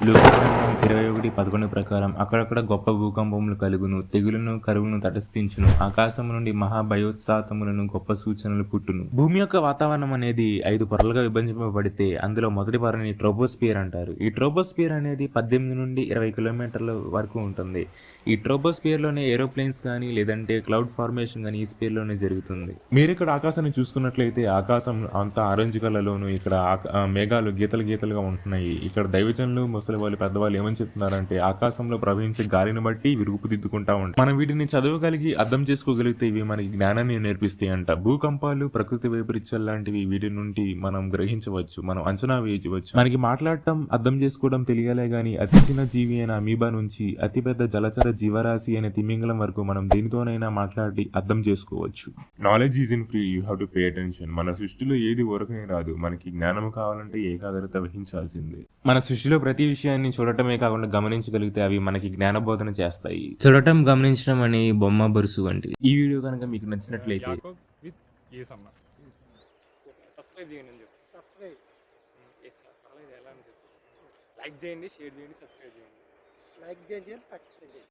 六。ఇరవై ఒకటి పదకొండు ప్రకారం అక్కడక్కడ గొప్ప భూకంపములు కలుగును తెగులును కరువును తటస్థించును. ఆకాశము నుండి మహాభయోత్సాతములను గొప్ప సూచనలు పుట్టును. భూమి యొక్క వాతావరణం అనేది ఐదు పొరలుగా విభజింపబడితే అందులో మొదటి పొరని ట్రోపోస్పియర్ అంటారు. ఈ ట్రోపోస్పియర్ అనేది పద్దెనిమిది నుండి ఇరవై కిలోమీటర్ల వరకు ఉంటుంది. ఈ ట్రోపోస్పియర్లోనే ఏరోప్లేన్స్ కానీ లేదంటే క్లౌడ్ ఫార్మేషన్ కానీ ఈ స్పియర్లోనే జరుగుతుంది. మీరు ఇక్కడ ఆకాశాన్ని చూసుకున్నట్లయితే ఆకాశం అంతా ఆరెంజ్ కలర్లోను ఇక్కడ మేఘాలు గీతలు గీతలుగా ఉంటున్నాయి. ఇక్కడ దైవజనులు ముసలి వాళ్ళు పెద్దవాళ్ళు ఏమని చెప్తున్నారంటే ఆకాశంలో ప్రవహించే గాలిని బట్టి విరుగుపుదిద్దుకుంటా రూపుదిద్దుకుంటా ఉంటాయి మనం వీటిని చదవగలిగి అర్థం చేసుకోగలిగితే ఇవి మనకి జ్ఞానాన్ని నేర్పిస్తాయి అంట. భూకంపాలు ప్రకృతి వైపరీత్యాలు లాంటివి వీటి నుండి మనం గ్రహించవచ్చు. మనం అంచనా వేయవచ్చు. మనకి మాట్లాడటం అర్థం చేసుకోవడం తెలియాలే గాని అతి చిన్న జీవి అయిన అమీబా నుంచి అతిపెద్ద జలచర జీవరాశి అయిన తిమింగలం వరకు మనం దేనితోనైనా మాట్లాడి అర్థం చేసుకోవచ్చు. Knowledge is in free you have to pay attention మన సృష్టిలో ఏది ఊరకనే రాదు. మనకి జ్ఞానం కావాలంటే ఏకాగ్రత వహించాల్సిందే. మన సృష్టిలో ప్రతి విషయాన్ని చూడటమే కాకుండా గమనించగలిగితే అవి మనకి జ్ఞానబోధన చేస్తాయి. చూడటం గమనించడం అనే బొమ్మ బరుసు వంటి ఈ వీడియో కనుక మీకు నచ్చినట్లయితే లైక్ చేయండి షేర్ చేయండి సబ్స్క్రైబ్ చేయండి. లైక్ చేయండి